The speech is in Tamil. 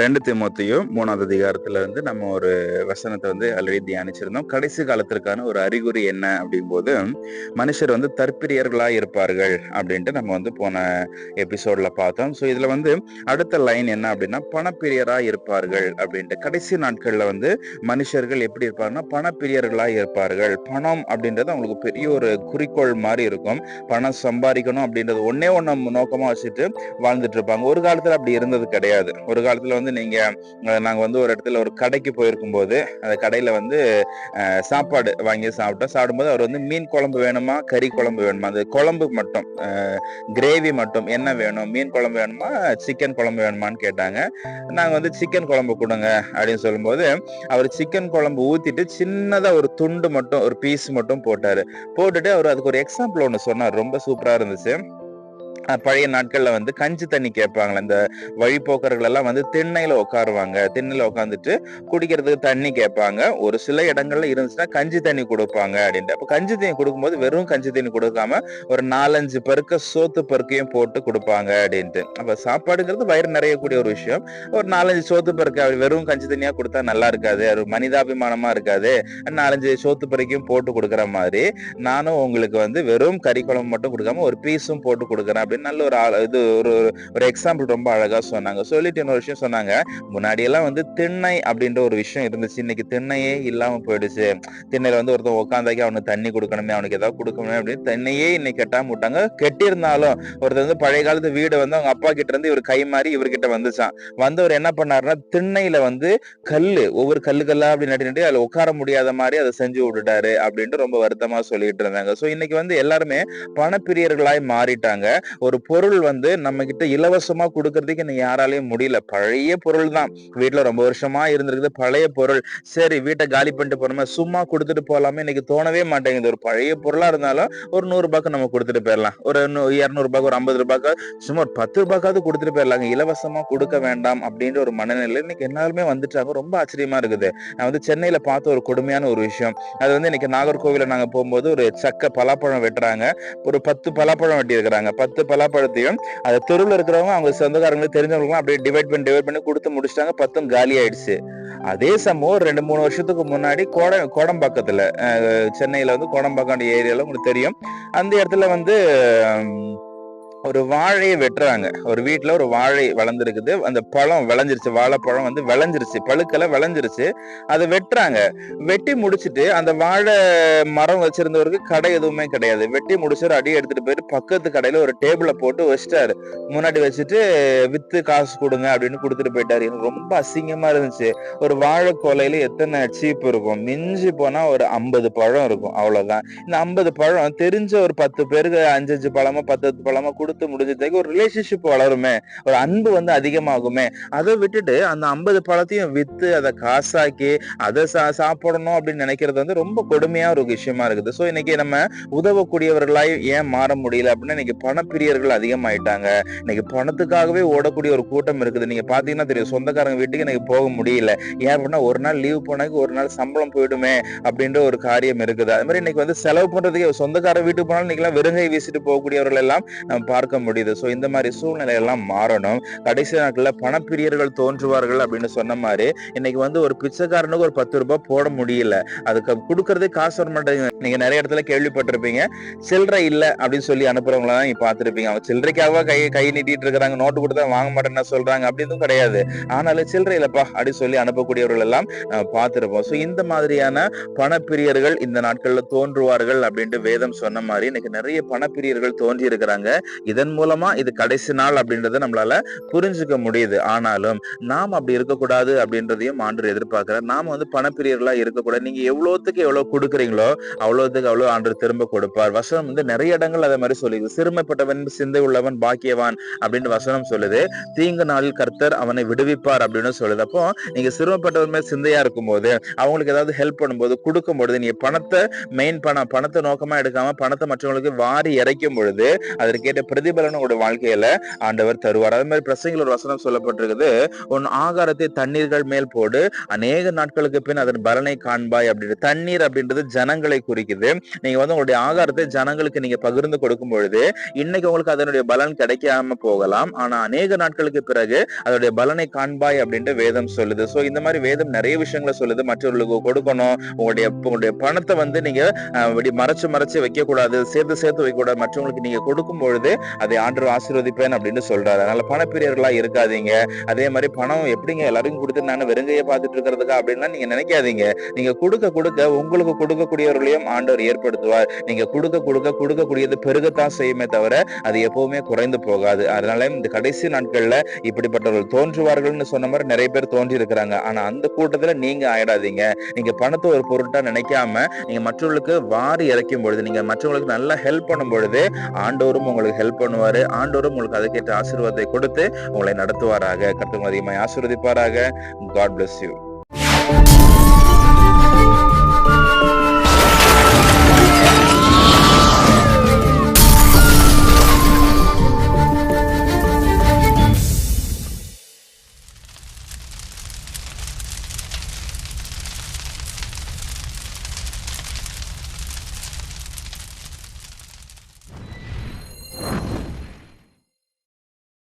ரெண்டு திமுத்தையும் மூணாவது அதிகாரத்துல வந்து நம்ம ஒரு வசனத்தை வந்து ஆல்ரெடி தியானிச்சிருந்தோம். கடைசி காலத்திற்கான ஒரு அறிகுறி என்ன அப்படிங்கும் போது மனுஷர் வந்து தற்பிரியர்களா இருப்பார்கள் அப்படின்ட்டு நம்ம வந்து போன எபிசோட்ல பார்த்தோம். ஸோ இதுல வந்து அடுத்த லைன் என்ன அப்படின்னா பணப்பிரியரா இருப்பார்கள் அப்படின்ட்டு. கடைசி நாட்கள்ல வந்து மனுஷர்கள் எப்படி இருப்பாங்கன்னா பணப்பிரியர்களா இருப்பார்கள். பணம் அப்படின்றது அவங்களுக்கு பெரிய ஒரு குறிக்கோள் மாதிரி இருக்கும். பணம் சம்பாதிக்கணும் அப்படின்றது ஒன்னே ஒன்று நோக்கமா வச்சுட்டு வாழ்ந்துட்டு இருப்பாங்க. ஒரு காலத்துல அப்படி இருந்தது கிடையாது. ஒரு காலத்துல வந்து நீங்க அஹ், நாங்க வந்து ஒரு இடத்துல ஒரு கடைக்கு போயிருக்கும் போது அந்த கடையில வந்து சாப்பாடு வாங்கி சாப்பிட்டோம். சாப்பிடும்போது அவர் வந்து மீன் குழம்பு வேணுமா கறி குழம்பு வேணுமா? அந்த குழம்பு மட்டும் கிரேவி மட்டும் என்ன வேணும்? மீன் குழம்பு வேணுமா சிக்கன் குழம்பு வேணுமான்னு கேட்டாங்க. நாங்க வந்து சிக்கன் குழம்பு கொடுங்க அப்படின்னு சொல்லும்போது அவர் சிக்கன் குழம்பு ஊத்திட்டு சின்னதா ஒரு துண்டு மட்டும் ஒரு பீஸ் மட்டும் போட்டாரு. போட்டுட்டு அவர் அதுக்கு ஒரு எக்ஸாம்பிள் ஒன்று சொன்னார். ரொம்ப சூப்பரா இருந்துச்சு. பழைய நாட்கள்ல வந்து கஞ்சி தண்ணி கேட்பாங்களே இந்த வழிபோக்கர்கள் எல்லாம் வந்து திண்ணையில உட்காருவாங்க. திண்ணையில உட்காந்துட்டு குடிக்கிறதுக்கு தண்ணி கேட்பாங்க. ஒரு சில இடங்கள்ல இருந்துச்சுன்னா கஞ்சி தண்ணி கொடுப்பாங்க அப்படின்ட்டு. அப்ப கஞ்சி தண்ணி கொடுக்கும்போது வெறும் கஞ்சி தண்ணி கொடுக்காம ஒரு நாலஞ்சு பருக்க சோத்து பருக்கையும் போட்டு கொடுப்பாங்க அப்படின்ட்டு. அப்ப சாப்பாடுங்கிறது வயிறு நிறையக்கூடிய ஒரு விஷயம். ஒரு நாலஞ்சு சோத்து பருக்க வெறும் கஞ்சி தண்ணியா கொடுத்தா நல்லா இருக்காது. அது மனிதாபிமானமா இருக்காது. நாலஞ்சு சோத்து பருக்கையும் போட்டு கொடுக்குற மாதிரி நானும் உங்களுக்கு வந்து வெறும் கறி குழம்பு மட்டும் கொடுக்காம ஒரு பீஸும் போட்டு கொடுக்குறேன். அப்படின்னு நல்ல ஒரு இது ஒரு ஒரு எக்ஸாம்பிள் ரொம்ப அழகா சொன்னாங்க. சொல்லிட்டு இன்னொரு விஷயம் சொன்னாங்க. முன்னாடி எல்லாம் வந்து திண்ணை அப்படின்ற ஒரு விஷயம் இருந்துச்சு. இன்னைக்கு திண்ணையே இல்லாம போயிடுச்சு. திண்ணையில வந்து ஒருத்தன் உட்காந்தாக்கி அவனுக்கு தண்ணி கொடுக்கணுமே அவனுக்கு ஏதாவது கொடுக்கணுமே அப்படின்னு திண்ணையே இன்னைக்கு கட்டாம விட்டாங்க. கெட்டியிருந்தாலும் ஒருத்தர் வந்து பழைய காலத்து வீடு வந்து அவங்க அப்பா கிட்ட இருந்து இவர் கை மாறி இவர்கிட்ட வந்துச்சான் வந்தவர் என்ன பண்ணாருன்னா திண்ணையில வந்து கல்லு ஒவ்வொரு கல்லு கல்லா அப்படி நட்டி நட்டி அதுல உட்கார முடியாத மாதிரி அதை செஞ்சு விட்டுட்டாரு அப்படின்ட்டு ரொம்ப வருத்தமா சொல்லிட்டு இருந்தாங்க. சோ இன்னைக்கு வந்து எல்லாருமே பணப்பிரியர்களாய் மாறிட்டாங்க. ஒரு பொருள் வந்து நம்ம கிட்ட இலவசமா கொடுக்கறதுக்கு இன்னைக்கு யாராலையும் முடியல. பழைய பொருள் தான். வீட்டுல ரொம்ப வருஷமா இருந்திருக்குது. பழைய பொருள். சரி வீட்டை காலி பண்ணிட்டு போறோமே சும்மா கொடுத்துட்டு போலாமே இன்னைக்கு தோணவே மாட்டேங்குது. ஒரு பழைய பொருளா இருந்தாலும் ஒரு நூறு ரூபாய்க்கு நம்ம கொடுத்துட்டு போயிடலாம். ஒரு இரநூறுபாக்கு ரூபாய்க்கு ஒரு ஐம்பது ரூபாய்க்கு சும்மா ஒரு பத்து ரூபாய்க்காவது கொடுத்துட்டு போயிடலாங்க. இலவசமா கொடுக்க வேண்டாம் அப்படின்ற ஒரு மனநிலை இன்னைக்கு எல்லாருமே வந்துட்டாங்க. ரொம்ப ஆச்சரியமா இருக்குது. நான் வந்து சென்னையில பார்த்த ஒரு கொடுமையான ஒரு விஷயம். அது வந்து இன்னைக்கு நாகர்கோவில நாங்க போகும்போது ஒரு சக்க பலாப்பழம் வெட்டுறாங்க. ஒரு பத்து பலாப்பழம் வெட்டி இருக்கிறாங்க பத்து பலாப்பழத்தையும் அது தெருவில் இருக்கிறவங்க அவங்க சொந்தக்காரங்களுக்கு தெரிஞ்சவங்களுக்கும் அப்படியே டிவைட் பண்ணி டிவைட் பண்ணி கொடுத்து முடிச்சிட்டாங்க பத்தும் காலி ஆயிடுச்சு. அதே சம்பவம் ரெண்டு மூணு வருஷத்துக்கு முன்னாடி கோட கோடம்பாக்கத்தில் சென்னையில் சென்னையில வந்து கோடம்பாக்கம் ஏரியாவில் உங்களுக்கு தெரியும். அந்த இடத்துல வந்து ஒரு வாழையை வெட்டுறாங்க. ஒரு வீட்டுல ஒரு வாழை வளர்ந்துருக்குது. அந்த பழம் விளைஞ்சிருச்சு. வாழைப்பழம் வந்து விளைஞ்சிருச்சு. பழுக்கெல்லாம் விளைஞ்சிருச்சு. அதை வெட்டுறாங்க. வெட்டி முடிச்சிட்டு அந்த வாழை மரம் வச்சிருந்தவருக்கு கடை எதுவுமே கிடையாது. வெட்டி முடிச்சு அடி எடுத்துட்டு போயிட்டு பக்கத்து கடையில ஒரு டேபிள போட்டு வச்சிட்டாரு. முன்னாடி வச்சுட்டு வித்து காசு கொடுங்க அப்படின்னு கொடுத்துட்டு போயிட்டாரு. எனக்கு ரொம்ப அசிங்கமா இருந்துச்சு. ஒரு வாழை கொலையில எத்தனை சீப் இருக்கும். மிஞ்சி போனா ஒரு ஐம்பது பழம் இருக்கும். அவ்வளவுதான். இந்த ஐம்பது பழம் தெரிஞ்ச ஒரு பத்து பேருக்கு அஞ்சு அஞ்சு பழமா பத்து பத்து பழமா கொடுத்து முடிஞ்சதுக்கு ஒரு ரிலேஷன்ஷிப் வளருமே ஒரு அன்பு வந்து அதிகமாகுமே. அதை விட்டுட்டு அந்த ஐம்பது பழத்தையும் விற்று அதை காசாக்கி அதை சா சாப்பிடணும் அப்படின்னு நினைக்கிறது வந்து ரொம்ப கொடுமையா ஒரு விஷயமா இருக்குது. ஸோ இன்னைக்கு நம்ம உதவக்கூடியவர்களாய் ஏன் மாற முடியல அப்படின்னா இன்னைக்கு பணப்பிரியர்கள் அதிகமாயிட்டாங்க. இன்னைக்கு பணத்துக்காகவே ஓடக்கூடிய ஒரு கூட்டம் இருக்குது. நீங்க பாத்தீங்கன்னா தெரியும் சொந்தக்காரங்க வீட்டுக்கு இன்னைக்கு போக முடியல. ஏன் அப்படின்னா ஒரு நாள் லீவ் போனாக்கு ஒரு நாள் சம்பளம் போயிடுமே அப்படின்ற ஒரு காரியம் இருக்குது. அது மாதிரி இன்னைக்கு வந்து செலவு பண்றதுக்கு சொந்தக்கார வீட்டுக்கு போனாலும் இன்னைக்கு எல்லாம் வெறுங்கை வீசிட்டு போகக்கூடியவர்கள் எல்லாம் நம்ம பார்க்க முடியுது. ஸோ இந்த மாதிரி சூழ்நிலை எல்லாம் மாறணும். கடைசி நாட்களில் பணப்பிரியர்கள் தோன்றுவார்கள் அப்படின்னு சொன்ன மாதிரி இன்னைக்கு வந்து ஒரு பிச்சைக்காரனுக்கு ஒரு பத்து ரூபாய் போட முடியல. அதுக்கு கொடுக்கறதே காசு வர மாட்டேங்குது. நீங்க நிறைய இடத்துல கேள்விப்பட்டிருப்பீங்க. சில்லறை இல்லை அப்படின்னு சொல்லி அனுப்புறவங்கள தான் நீங்க பார்த்துருப்பீங்க. அவங்க சில்லறைக்காக கை கை நீட்டிட்டு இருக்கிறாங்க. நோட்டு கொடுத்தா வாங்க மாட்டேன்னு சொல்றாங்க. அப்படின்னு கிடையாது. ஆனாலும் சில்லறை இல்லப்பா அப்படின்னு சொல்லி அனுப்பக்கூடியவர்கள் எல்லாம் பார்த்துருப்போம் பார்த்திருப்போம். ஸோ இந்த மாதிரியான பணப்பிரியர்கள் இந்த நாட்கள்ல தோன்றுவார்கள் அப்படின்ட்டு வேதம் சொன்ன மாதிரி இன்னைக்கு நிறைய பணப்பிரியர்கள் தோன்றி இருக்கிறாங்க இதன் மூலமா இது கடைசி நாள் அப்படின்றத நம்மளால புரிஞ்சுக்க முடியுது. ஆனாலும் நாம் அப்படி இருக்கக்கூடாது அப்படின்றதையும் ஆண்டர் எதிர்பார்க்கிறார். நாம வந்து பணப்பிரியர்களா இருக்கக்கூடாது. நீங்க எவ்வளவுத்துக்கு எவ்வளவு கொடுக்குறீங்களோ அவ்வளோத்துக்கு அவ்வளவு ஆண்டர் திரும்ப கொடுப்பார். வசனம் வந்து நிறைய இடங்கள் அதே மாதிரி சொல்லுது. சிறுமைப்பட்டவன் சிந்தை உள்ளவன் பாக்கியவான் அப்படின்னு வசனம் சொல்லுது. தீங்கு நாளில் கர்த்தர் அவனை விடுவிப்பார் அப்படின்னு சொல்லுது. அப்போ நீங்க சிறுமைப்பட்டவன் மேல் சிந்தையா இருக்கும்போது அவங்களுக்கு ஏதாவது ஹெல்ப் பண்ணும்போது கொடுக்கும் பொழுது நீங்க பணத்தை மெயின் பணம் பணத்தை நோக்கமா எடுக்காம பணத்தை மற்றவங்களுக்கு வாரி இறைக்கும் பொழுது அதற்கேற்ற பிரதிபலன் உங்களுடைய வாழ்க்கையில ஆண்டவர் தருவார். அதே மாதிரி பிரசங்கில் ஒரு வசனம் சொல்லப்பட்டிருக்குது உன் ஆகாரத்தை தண்ணீர்கள் மேல் போடு அநேக நாட்களுக்கு பின் அதன் பலனை காண்பாய் அப்படின்ட்டு. தண்ணீர் அப்படின்றது ஜனங்களை குறிக்குது. நீங்க வந்து உங்களுடைய ஆகாரத்தை ஜனங்களுக்கு நீங்க பகிர்ந்து கொடுக்கும் பொழுது இன்னைக்கு உங்களுக்கு அதனுடைய பலன் கிடைக்காம போகலாம். ஆனா அநேக நாட்களுக்கு பிறகு அதனுடைய பலனை காண்பாய் அப்படின்ட்டு வேதம் சொல்லுது. சோ இந்த மாதிரி வேதம் நிறைய விஷயங்களை சொல்லுது. மற்றவர்களுக்கு கொடுக்கணும். உங்களுடைய உங்களுடைய பணத்தை வந்து நீங்க மறைச்சு மறைச்சு வைக்க கூடாது சேர்த்து சேர்த்து வைக்க கூடாது மற்றவங்களுக்கு நீங்க கொடுக்கும் பொழுது அதை ஆண்டவர் ஆசீர்வதிப்பேன் அப்படின்னு சொல்றாரு. அதனால பணப்பிரியர்களா இருக்காதீங்க. அதே மாதிரி பணம் எப்படிங்க எல்லாருக்கும் கொடுத்து நான் வெறுங்கையை பார்த்துட்டு இருக்கிறதுக்கா அப்படின்லாம் நீங்க நினைக்காதீங்க. நீங்க கொடுக்க கொடுக்க உங்களுக்கு கொடுக்கக்கூடியவர்களையும் ஆண்டவர் ஏற்படுத்துவார். நீங்க கொடுக்க கொடுக்க கொடுக்கக்கூடியது பெருகத்தான் செய்யுமே தவிர அது எப்பவுமே குறைந்து போகாது. அதனால இந்த கடைசி நாட்கள்ல இப்படிப்பட்டவர்கள் தோன்றுவார்கள்னு சொன்ன மாதிரி நிறைய பேர் தோன்றி இருக்கிறாங்க ஆனா அந்த கூட்டத்துல நீங்க ஆயிடாதீங்க. நீங்க பணத்தை ஒரு பொருட்டா நினைக்காம நீங்க மற்றவர்களுக்கு வாரி இறைக்கும் பொழுது நீங்க மற்றவங்களுக்கு நல்லா ஹெல்ப் பண்ணும் பொழுது ஆண்டவரும் உங்களுக்கு ஹெல்ப் பண்ணுவாரு. ஆண்டோரும் உங்களுக்கு அதுக்கேற்ற ஆசீர்வாதத்தை கொடுத்து உங்களை நடத்துவாராக. கருத்து அதிகமாக ஆசீர்வதிப்பாராக. God bless you